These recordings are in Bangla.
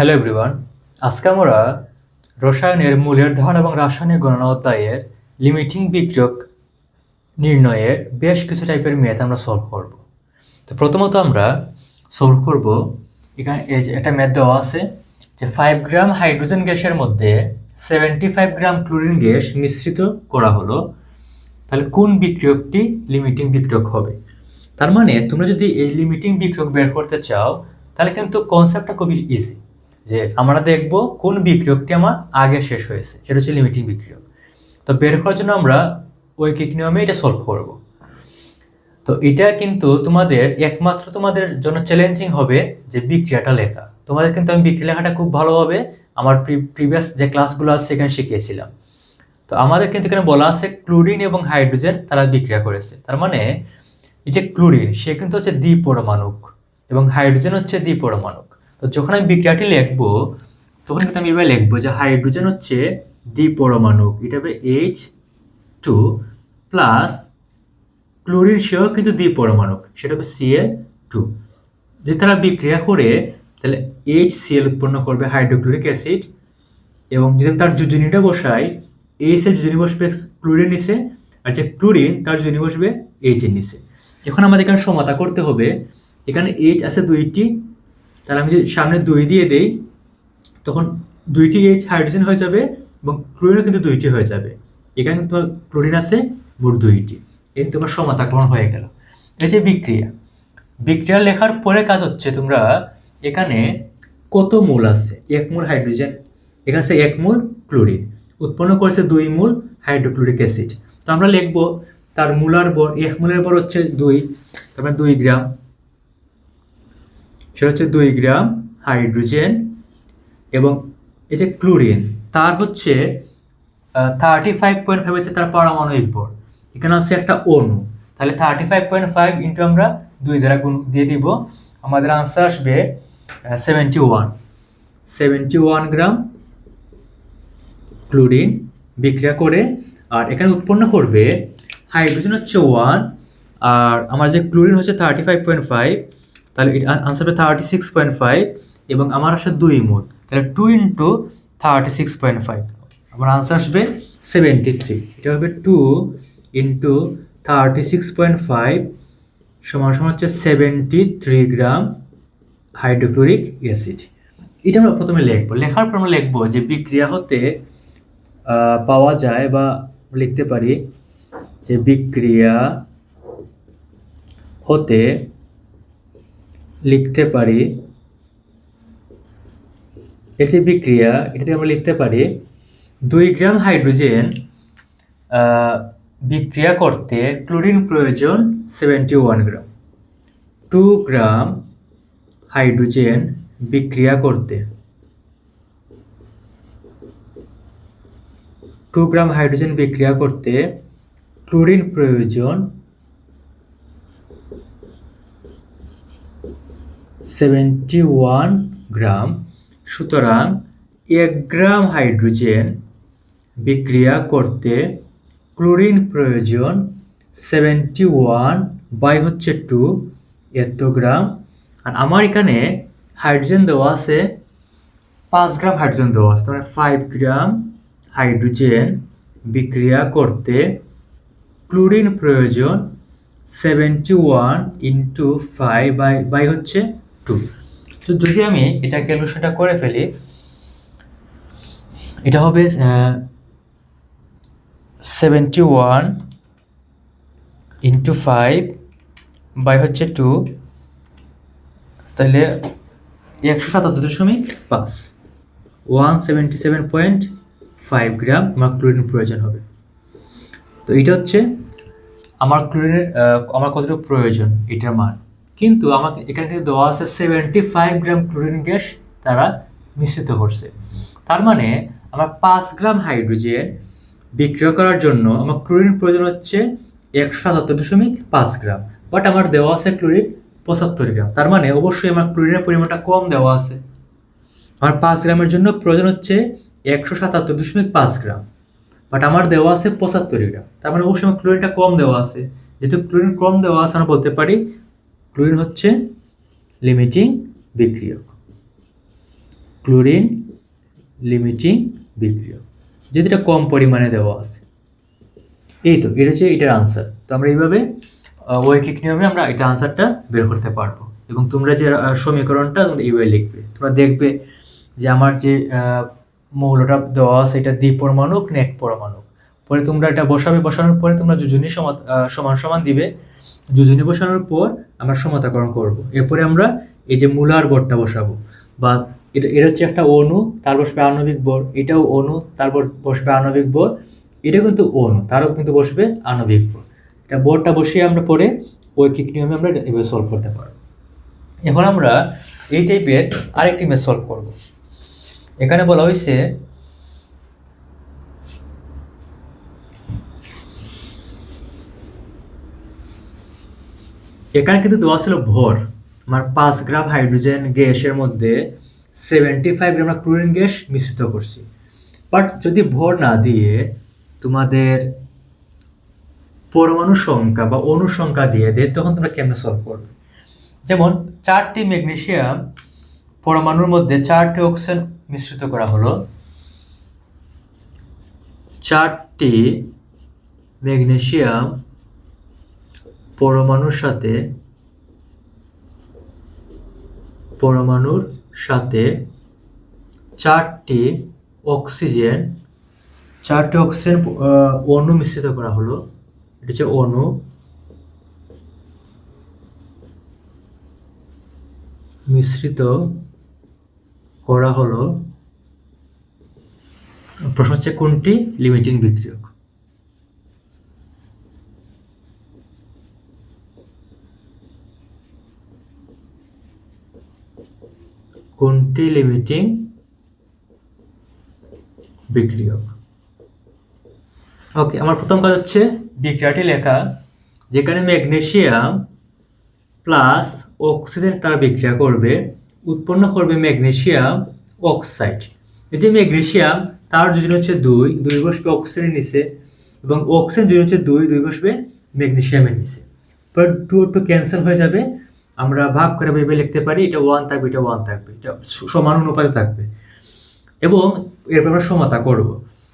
হ্যালো এভরিওয়ান আজকে আমরা রসায়নের মূলের ধারণ এবং রাসায়নিক গণনা অধ্যায়ের লিমিটিং বিক্রিয়ক নির্ণয়ের বেশ কিছু টাইপের ম্যাথ আমরা সলভ করব। তো প্রথমত আমরা সলভ করব, এখানে এই যে একটা ম্যাথ দেওয়া আছে যে ফাইভ গ্রাম হাইড্রোজেন গ্যাসের মধ্যে seventy five gram chlorine gas মিশ্রিত করা হলো। তাহলে কোন বিক্রিয়কটি লিমিটিং বিক্রিয়ক হবে? তার মানে তোমরা যদি এই লিমিটিং বিক্রিয়ক বের করতে চাও, তাহলে কিন্তু কনসেপ্টটা খুবই ইজি যে আমরা দেখব কোন বিক্রিয়কটি আমার আগে শেষ হয়েছে, সেটা হচ্ছে লিমিটিং বিক্রিয়ক। তো বের করার জন্য আমরা ওই ঐকিক নিয়মে এটা সলভ করব। তো এটা কিন্তু তোমাদের, একমাত্র তোমাদের জন্য চ্যালেঞ্জিং হবে যে বিক্রিয়াটা লেখা। তোমাদের কিন্তু আমি বিক্রিয়া লেখাটা খুব ভালোভাবে আমার প্রিভিয়াস যে ক্লাসগুলো আছে সেখানে শিখিয়েছিলাম। তো আমাদের কিন্তু এখানে বলা আছে ক্লোরিন এবং হাইড্রোজেন তারা বিক্রিয়া করেছে। তার মানে এই যে ক্লোরিন সে কিন্তু হচ্ছে দ্বিপরমাণুক এবং হাইড্রোজেন হচ্ছে দ্বিপরমাণুক তো যখন আমি বিক্রিয়াটি লিখব, তখন কিন্তু আমি এবার লিখব যে হাইড্রোজেন হচ্ছে দ্বিপরমাণুক এটা হবে এইচ টু প্লাস ক্লোরিন সেও কিন্তু দ্বিপরমাণুক সেটা হবে সিএল টু যদি তারা বিক্রিয়া করে, তাহলে এইচ সিএল উৎপন্ন করবে হাইড্রোক্লোরিক অ্যাসিড এবং যদি তার যোজনীটা বসাই এইচ এর যোজনী বসবে ক্লোরিন নিচে আর যে ক্লোরিন, তার যোজনী বসবে এইচ এর নিচে। এখন আমাদের এখানে সমাতা করতে হবে। এখানে এইচ আছে দুইটি তাহলে আমি যদি সামনে দুই দিয়ে দেই, তখন দুইটি এইচ হাইড্রোজেন হয়ে যাবে এবং ক্লোরিনও কিন্তু দুইটি হয়ে যাবে। এখানে কিন্তু তোমার ক্লোরিন আছে, মোট দুইটি। এই তোমার সমাতাকরণ হয়ে গেল। এই যে বিক্রিয়া। বিক্রিয়া লেখার পরে কাজ হচ্ছে তোমরা এখানে কত মূল আছে? এক মূল হাইড্রোজেন এখানে আছে এক মূল ক্লোরিন উৎপন্ন করেছে দুই মূল হাইড্রোক্লোরিক অ্যাসিড তো আমরা লিখব, তার মূলার বর, এক মূলের বর হচ্ছে দুই, তারপরে দুই গ্রাম। সেটা হচ্ছে দুই গ্রাম হাইড্রোজেন এবং এই যে ক্লোরিন, তার হচ্ছে থার্টি ফাইভ পয়েন্ট ফাইভ হচ্ছে তার পারমাণবিক ভর। এখানে আছে একটা অণু। তাহলে thirty five point five into আমরা দুই দ্বারা গুণ দিয়ে দিব। আমাদের আনসার আসবে seventy one seventy one gram chlorine বিক্রিয়া করে, আর এখানে উৎপন্ন করবে হাইড্রোজেন হচ্ছে ওয়ান আর আমার যে ক্লোরিন হচ্ছে থার্টি ফাইভ পয়েন্ট ফাইভ তাহলে এটা আনসার হবে থার্টি সিক্স পয়েন্ট ফাইভ এবং আমার আসে দুই মোল তাহলে two into thirty six point five আমার আনসার আসবে সেভেন্টি থ্রি এটা হবে two into thirty six point five সমান সমান হচ্ছে seventy three gram hydrochloric acid এটা আমরা প্রথমে লিখব। লেখার পর আমরা লিখব যে বিক্রিয়া হতে পাওয়া যায় বা লিখতে পারি যে বিক্রিয়া হতে লিখতে পারি যে বিক্রিয়া, এটাতে আমরা লিখতে পারি, দুই গ্রাম হাইড্রোজেন বিক্রিয়া করতে ক্লোরিন প্রয়োজন seventy one gram. Two gram hydrogen বিক্রিয়া করতে। টু গ্রাম হাইড্রোজেন বিক্রিয়া করতে ক্লোরিন প্রয়োজন সেভেন্টি ওয়ান গ্রাম সুতরাং এক গ্রাম হাইড্রোজেন বিক্রিয়া করতে ক্লোরিন প্রয়োজন সেভেন্টি ওয়ান বাই হচ্ছে টু এত গ্রাম। আর আমার এখানে হাইড্রোজেন দেওয়া আছে, পাঁচ গ্রাম হাইড্রোজেন দেওয়া আছে মানে ফাইভ গ্রাম হাইড্রোজেন বিক্রিয়া করতে ক্লোরিন প্রয়োজন seventy one into five by by হচ্ছে টু তো যদি আমি এটা ক্যালকুলেশনটা করে ফেলি, এটা হবে seventy one into five by হচ্ছে টু তাহলে একশো সাতাত্তর দশমিক পাঁচ। One seventy seven point five gram আমার ক্লোরিন প্রয়োজন হবে। তো এটা হচ্ছে আমার ক্লোরিনের আমার কতটুকু প্রয়োজন? এটার মান। কিন্তু আমাকে এখানে কিন্তু দেওয়া আছে seventy five gram chlorine gas তারা মিশ্রিত করছে। তার মানে আমার পাঁচ গ্রাম হাইড্রোজেন বিক্রিয়া করার জন্য আমার ক্লোরিন প্রয়োজন হচ্ছে একশো সাতাত্তর দশমিক পাঁচ গ্রাম বাট আমার দেওয়া আছে ক্লোরিন পঁচাত্তর গ্রাম তার মানে অবশ্যই আমার ক্লোরিনের পরিমাণটা কম দেওয়া আছে। আমার পাঁচ গ্রামের জন্য প্রয়োজন হচ্ছে একশো সাতাত্তর দশমিক পাঁচ গ্রাম বাট আমার দেওয়া আছে পঁচাত্তর গ্রাম তার মানে অবশ্যই আমার ক্লোরিনটা কম দেওয়া আছে। যেহেতু ক্লোরিন কম দেওয়া আছে, আমরা বলতে পারি ক্লোরিন হচ্ছে লিমিটিং বিক্রিয়ক। ক্লোরিন লিমিটিং বিক্রিয়ক। এটা কম পরিমাণে দেওয়া আছে। এই তো, এটা হচ্ছে এটার আনসার তো আমরা এইভাবে ঐকিক নিয়মে আমরা এটা আনসারটা বের করতে পারব? এবং তোমরা যে সমীকরণটা তোমরা এইভাবে লিখবে। তোমরা দেখবে যে আমার যে মৌলটা দেওয়া আছে, এটা দ্বি পরমাণুক না এক পরমাণুক পরে তোমরা এটা বসাবে, বসানোর পরে তোমরা যোজনী সমান সমান দিবে। যোজনী বসানোর পর আমরা সমতাকরণ করব। এরপরে আমরা এই যে মূলার বরটা বসাবো। বা এটা এটা হচ্ছে একটা অণু, তার বসবে আণবিক বর, এটাও অণু তারপর বসবে আণবিক বর, এটা কিন্তু অণু, তারও কিন্তু বসবে আণবিক বর। এটা বরটা বসিয়ে আমরা পরে ঐকিক নিয়মে আমরা এভাবে সলভ করতে পারব। এখন আমরা এই টাইপের আরেকটি মেথ সলভ করব। এখানে বলা হয়েছে এখানে কিন্তু দেওয়া ছিল ভর। আমার পাঁচ গ্রাম হাইড্রোজেন গ্যাসের মধ্যে seventy five gram chlorine gas মিশ্রিত করছি। বাট যদি ভর না দিয়ে তোমাদের পরমাণু সংখ্যা বা অণু সংখ্যা দিয়ে দেয়, তখন তোমরা কেমনে সলভ করবে? যেমন চারটি ম্যাগনেশিয়াম পরমাণুর মধ্যে চারটি অক্সিজেন মিশ্রিত করা হলো। চারটি ম্যাগনেসিয়াম পরমাণুর সাথে পরমাণুর সাথে চারটি অক্সিজেন চারটি অক্সিজেন অণু মিশ্রিত করা হলো। এটা হচ্ছে অণু। মিশ্রিত করা হলো। প্রশ্ন হচ্ছে, কোনটি লিমিটিং বিক্রিয়ক? কোনটি লিমিটিং বিক্রিয়ক। ওকে আমার প্রথম কাজ হচ্ছে বিক্রিয়াটি লেখা, যেখানে ম্যাগনেশিয়াম প্লাস অক্সিজেন তার বিক্রিয়া করবে, উৎপন্ন করবে ম্যাগনেশিয়াম অক্সাইড। এই যে ম্যাগনেশিয়াম তার যোজন হচ্ছে দুই দুই বসবে অক্সিজেনের নিচে এবং অক্সিজেন যোজন হচ্ছে দুই দুই বসবে ম্যাগনেশিয়ামের নিচে। পর টু টু ক্যান্সেল হয়ে যাবে। আমরা ভাগ করে ভেবে লিখতে পারি, এটা ওয়ান থাকবে, এটা ওয়ান থাকবে, এটা সমান অনুপাতে থাকবে। এবং এরপর আমরা সমতা করব।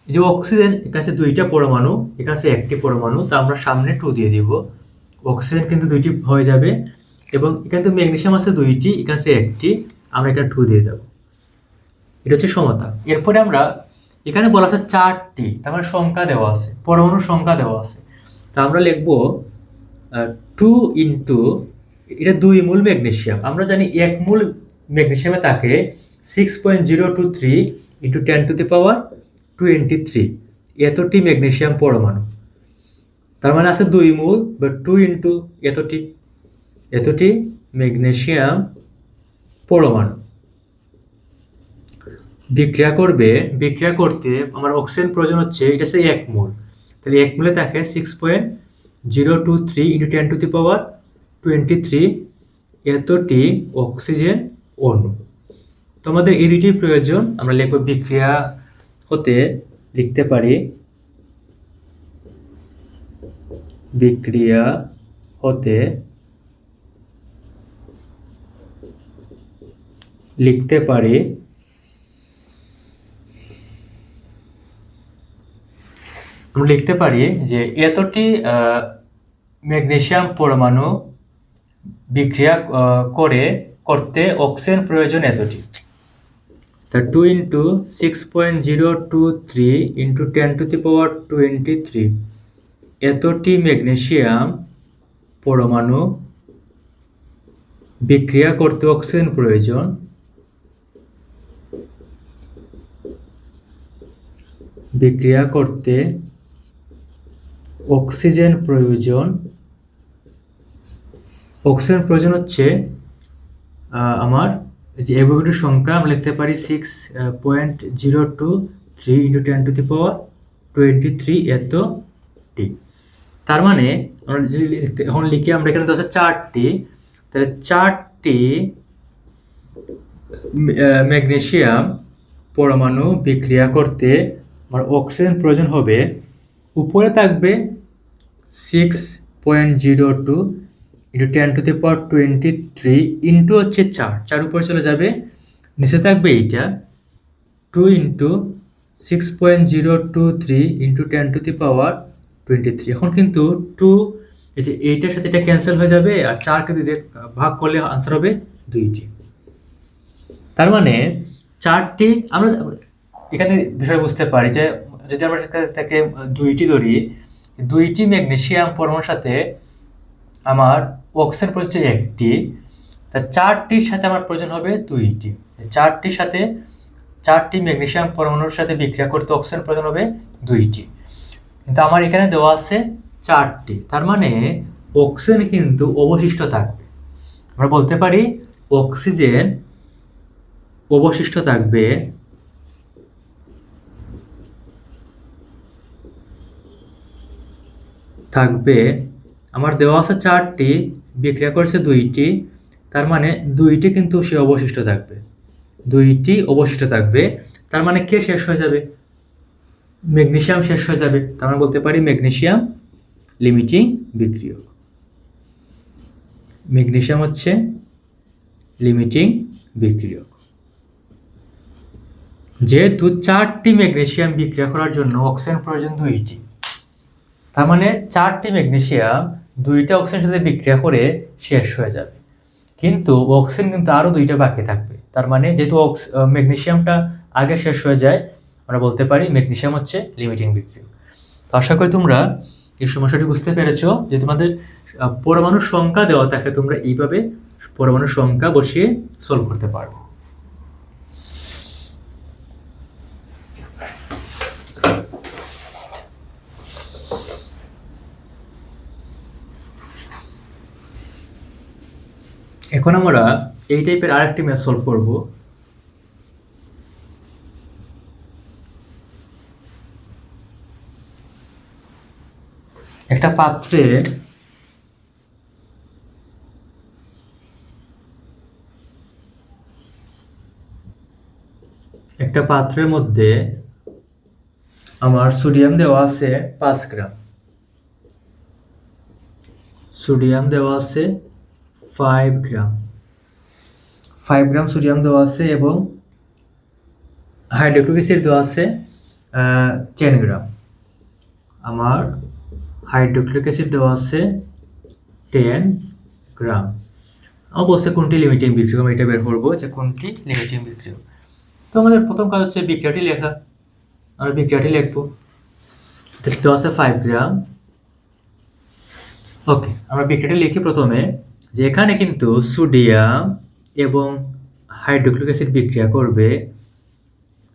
যে অক্সিজেন এখানে আছে দুইটা পরমাণু, এখানে আছে একটি পরমাণু, তা আমরা সামনে টু দিয়ে দিব। অক্সিজেন কিন্তু দুইটি হয়ে যাবে, এবং এখানে তো ম্যাগনেশিয়াম আছে দুইটি, এখানে আছে একটি, আমরা এখানে টু দিয়ে দেবো। এটা হচ্ছে সমতা। এরপরে আমরা এখানে বলা আছে চারটি, তার মানে সংখ্যা দেওয়া আছে, পরমাণুর সংখ্যা দেওয়া আছে। তা আমরা লিখব টু ইন্টু এটা দুই মূল ম্যাগনেশিয়াম আমরা জানি এক মূল ম্যাগনেশিয়ামে থাকে six point zero two three into ten to the power twenty three এতটি ম্যাগনেশিয়াম পরমাণু। তার মানে আছে দুই মূল বা টু ইন্টু এতটি। এতটি ম্যাগনেশিয়াম পরমাণু। বিক্রিয়া করবে, বিক্রিয়া করতে আমার অক্সিজেন প্রয়োজন হচ্ছে, এটা হচ্ছে এক মোল। তাহলে এক মোলে থাকে six point zero two three into ten to the power twenty three এতটি অক্সিজেন অণু। তোমাদের এই দুটি প্রয়োজন আমরা লিখব বিক্রিয়া হতে লিখতে পারি বিক্রিয়া হতে লিখতে পারি আমরা লিখতে পারি যে এতটি আহ, ম্যাগনেসিয়াম পরমাণু বিক্রিয়া করে করতে অক্সিজেন প্রয়োজন এতটি। তা two into six point zero two three into ten to the power twenty three এতটি ম্যাগনেশিয়াম পরমাণু বিক্রিয়া করতে অক্সিজেন প্রয়োজন। বিক্রিয়া করতে অক্সিজেন প্রয়োজন। অক্সিজেন প্রয়োজন হচ্ছে আমার যে অ্যাভোগাড্রোর সংখ্যা, আমরা লিখতে পারি six point zero two three into ten to the power twenty three এত টি। তার মানে আমরা যদি এখন লিখে, আমরা এখানে আছে চারটি। তাহলে চারটি ম্যাগনেসিয়াম পরমাণু বিক্রিয়া করতে আমার অক্সিজেন প্রয়োজন হবে। উপরে থাকবে six point zero two into ten to the power twenty three into হচ্ছে চার। চার উপরে চলে যাবে। নিচে থাকবে এইটা। Two into six point zero two three into ten to the power twenty three এখন কিন্তু টু এই যে এইটার সাথে এটা ক্যান্সেল হয়ে যাবে আর চারকে দুই ভাগ করলে আনসার হবে দুইটি। তার মানে চারটি, আমরা এখানে বিষয় বুঝতে পারি যে যদি আমরা থেকে দুইটি ধরি, দুইটি ম্যাগনেসিয়াম পরমাণুর সাথে আমার অক্সিজেন প্রয়োজন একটি, তা চারটির সাথে আমার প্রয়োজন হবে দুইটি। চারটির সাথে চারটি ম্যাগনেশিয়াম পরমাণুর সাথে বিক্রিয়া করতে অক্সিজেন প্রয়োজন হবে দুইটি। কিন্তু আমার এখানে দেওয়া আছে চারটি। তার মানে অক্সিজেন কিন্তু অবশিষ্ট থাকবে। আমরা বলতে পারি অক্সিজেন অবশিষ্ট থাকবে থাকবে আমার দেওয়া আছে চারটি, বিক্রিয়া করেছে দুইটি, তার মানে দুইটি কিন্তু সে অবশিষ্ট থাকবে। দুইটি অবশিষ্ট থাকবে, তার মানে কে শেষ হয়ে যাবে? ম্যাগনেশিয়াম শেষ হয়ে যাবে, তার মানে বলতে পারি ম্যাগনেশিয়াম লিমিটিং বিক্রিয়ক। ম্যাগনেসিয়াম হচ্ছে লিমিটিং বিক্রিয়ক। যেহেতু চারটি ম্যাগনেশিয়াম বিক্রিয়া করার জন্য অক্সিজেন প্রয়োজন দুইটি, তার মানে চারটি ম্যাগনেসিয়াম দুইটা অক্সিজেনের সাথে বিক্রিয়া করে শেষ হয়ে যাবে। কিন্তু অক্সিজেন কিন্তু আরও দুইটা বাকি থাকবে। তার মানে যেহেতু অক্স ম্যাগনেসিয়ামটা আগে শেষ হয়ে যায়, আমরা বলতে পারি ম্যাগনেশিয়াম হচ্ছে লিমিটিং বিক্রিয়ক তো আশা করি তোমরা এই সমস্যাটি বুঝতে পেরেছ যে তোমাদের পরমাণুর সংখ্যা দেওয়া থাকে তোমরা এইভাবে পরমাণুর সংখ্যা বসিয়ে সলভ করতে পারবে। এখন আমরা এই টাইপের আরেকটি ম্যাথ সলভ করব। একটা পাত্রে একটা পাত্রের মধ্যে আমার সোডিয়াম দেওয়া আছে পাঁচ গ্রাম। সোডিয়াম দেওয়া আছে five gram five gram sodium দেওয়া আছে এবং হাইড্রোক্লোরিক অ্যাসিড দেওয়া আছে টেন গ্রাম আমার হাইড্রোক্লোরিক অ্যাসিড দেওয়া আছে টেন গ্রাম আমার বলছে কোনটি লিমিটিং বিক্রিয়ক এটা বের করব যে কোনটি লিমিটিং বিক্রিয়ক। তো আমাদের প্রথম কাজ হচ্ছে বিক্রিয়াটি লেখা। আমরা বিক্রিয়াটি লিখব। দেওয়া আছে ফাইভ গ্রাম ওকে আমরা বিক্রিয়াটি লিখি প্রথমে। যে এখানে কিন্তু সোডিয়াম এবং হাইড্রোক্লিক অ্যাসিড বিক্রিয়া করবে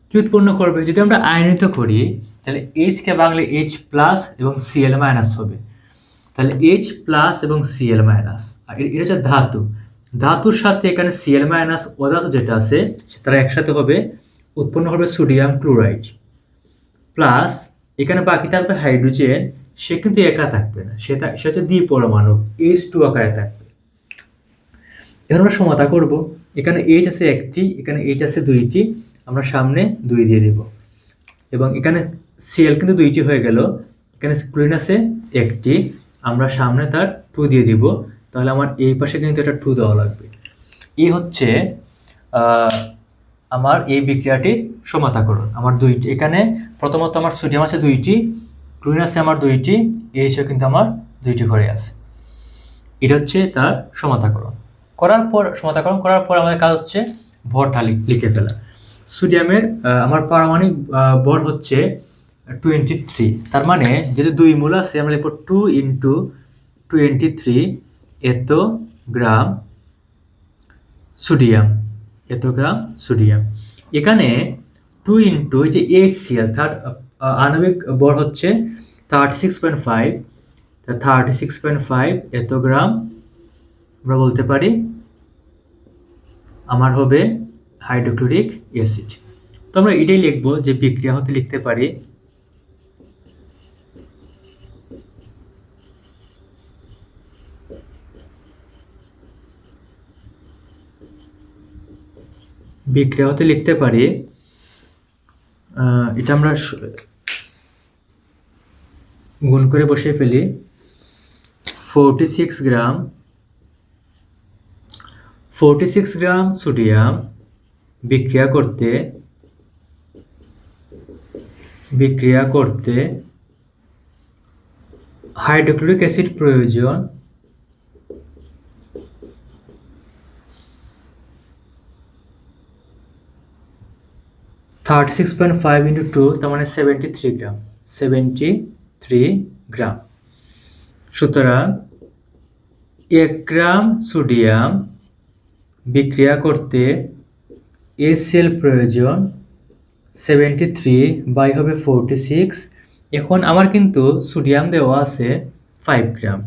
কি উৎপন্ন করবে। যদি আমরা আয়নিত করি, তাহলে এইচকে বাংলা এইচ প্লাস এবং সিএল মাইনাস হবে। তাহলে এইচ প্লাস এবং সিএল মাইনাস আর এটা হচ্ছে ধাতু। ধাতুর সাথে এখানে সিএল মাইনাস অধাতু যেটা আছে তারা একসাথে হবে, উৎপন্ন হবে সোডিয়াম ক্লোরাইড। প্লাস এখানে বাকি থাকবে হাইড্রোজেন, সে কিন্তু একা থাকবে না। সেটা সে হচ্ছে দ্বি পরমাণু এইচ টু আকারে থাকবে। এখন আমরা সমতা করব। এখানে এইচ আছে একটি, এখানে এইচ আছে দুইটি, আমরা সামনে দুই দিয়ে দিব। এবং এখানে সিএল কিন্তু দুইটি হয়ে গেল। এখানে ক্লোরিন আছে একটি, আমরা সামনে তার টু দিয়ে দিব। তাহলে আমার এই পাশে কিন্তু এটা টু দেওয়া লাগবে। এই হচ্ছে আমার এই বিক্রিয়াটির সমাতাকরণ। আমার দুইটি, এখানে প্রথমত আমার সোডিয়াম আছে দুইটি ক্লোরিন আছে আমার দুইটি এইচও কিন্তু আমার দুইটি ঘরে আছে। এটা হচ্ছে তার সমাতাকরণ। করার পর সমাতাকরণ করার পর আমাদের কাজ হচ্ছে ভরটা লিখে ফেলা। সোডিয়ামের আমার পারমাণবিক ভর হচ্ছে টোয়েন্টি থ্রি তার মানে যেহেতু দুই মূল আছে, আমরা লিখব টু ইন্টু টোয়েন্টি থ্রি এত গ্রাম সোডিয়াম, এত গ্রাম সোডিয়াম। এখানে টু ইন্টু যে এইচসিএল থার্ড আণবিক বর হচ্ছে thirty six point five thirty six point five এত গ্রাম, আমরা বলতে পারি আমার হবে হাইড্রোক্লোরিক অ্যাসিড। তো আমরা এটাই লিখব যে বিক্রিয়া হতে লিখতে পারি বিক্রিয়া হতে লিখতে পারি এটা আমরা গুণ করে বসিয়ে ফেলি forty six gram forty six gram sodium বিক্রিয়া করতে বিক্রিয়া করতে হাইড্রোক্লোরিক অ্যাসিড প্রয়োজন। Thirty six point five into two তার মানে seventy three gram seventy three gram. সুতরাং, এক গ্রাম সোডিয়াম বিক্রিয়া করতে এসএল প্রয়োজন সেভেন্টি থ্রি বাই হবে ফোরটি সিক্স। এখন আমার কিন্তু সোডিয়াম দেওয়া আছে ফাইভ গ্রাম।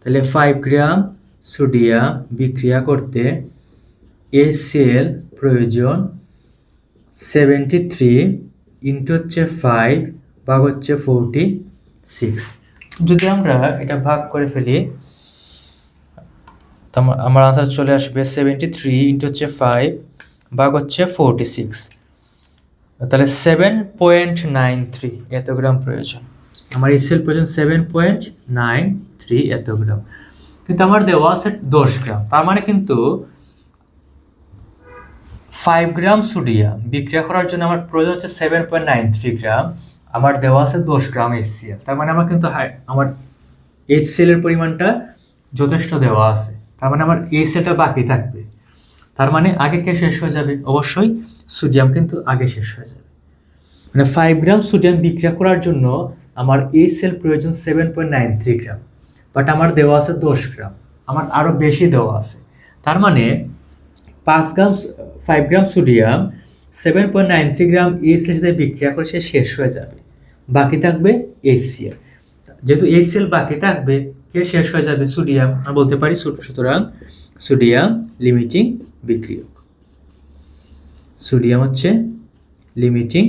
তাহলে ফাইভ গ্রাম সোডিয়াম বিক্রিয়া করতে এসএল প্রয়োজন সেভেন্টি থ্রি ইন্টু হচ্ছে ফাইভ ভাগ হচ্ছে ফোরটি সিক্স। যদি আমরা এটা ভাগ করে ফেলি তো আমার- আনসার চলে আসবে সেভেন্টি থ্রি ইন্টু হচ্ছে ফাইভ ভাগ হচ্ছে ফোরটি সিক্স তাহলে সেভেন পয়েন্ট নাইন থ্রি এত গ্রাম প্রয়োজন। আমার ইসেল প্রয়োজন সেভেন পয়েন্ট নাইন থ্রি এত গ্রাম কিন্তু আমার দেওয়া আছে দশ গ্রাম। তার মানে কিন্তু ফাইভ গ্রাম সোডিয়াম বিক্রিয়া করার জন্য আমার প্রয়োজন হচ্ছে seven point nine three gram. আমার দেওয়া আছে দশ গ্রাম এইচসিএল তার মানে আমার কিন্তু আমার এইচসিএল এর পরিমাণটা যথেষ্ট দেওয়া আছে। তার মানে আমার এইচসিএলটা বাকি থাকবে। তার মানে আগে কে শেষ হয়ে যাবে? অবশ্যই সোডিয়াম কিন্তু আগে শেষ হয়ে যাবে। মানে ফাইভ গ্রাম সোডিয়াম বিক্রিয়া করার জন্য আমার এই সেল প্রয়োজন seven point nine three gram but আমার দেওয়া আছে দশ গ্রাম আমার আরও বেশি দেওয়া আছে। তার মানে পাঁচ gram five gram sodium seven point nine three gram এই সেলের সাথে বিক্রিয়া করে সে শেষ হয়ে যাবে। বাকি থাকবে এইচসিএল যেহেতু এইচসিএল বাকি থাকবে কে শেষ হয়ে যাবে? সোডিয়াম। আমরা বলতে পারি সুতরাং সোডিয়াম লিমিটিং বিক্রিয়ক। সোডিয়াম হচ্ছে লিমিটিং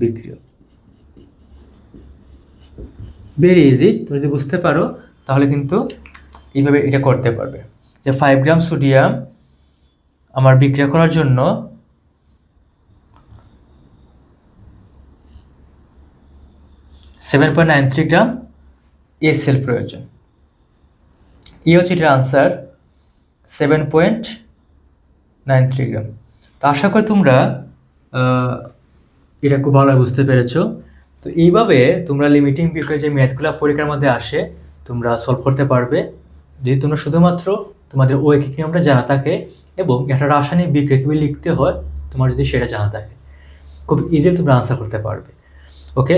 বিক্রিয়ক। ভেরি ইজি তুমি যদি বুঝতে পারো, তাহলে কিন্তু এইভাবে এটা করতে পারবে। যে ফাইভ গ্রাম সোডিয়াম আমার বিক্রিয়া করার জন্য seven point nine three gram SL প্রয়োজন। এই হচ্ছে এটার answer seven point nine three gram তো আশা করি তোমরা এটা খুব ভালোভাবে বুঝতে পেরেছ। তো এইভাবে তোমরা লিমিটিং বিক্রয় যে ম্যাথগুলো পরীক্ষার মধ্যে আসে, তোমরা সলভ করতে পারবে। যদি তোমরা শুধুমাত্র তোমাদের ঐকিক নিয়মটা জানা থাকে এবং একটা রাসায়নিক বিক্রিয়া তুমি লিখতে হয়, তোমার যদি সেটা জানা থাকে, খুব ইজিলি তোমরা আনসার করতে পারবে। ওকে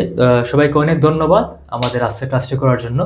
সবাইকে অনেক ধন্যবাদ আমাদের আজকের ক্লাসটি করার জন্য।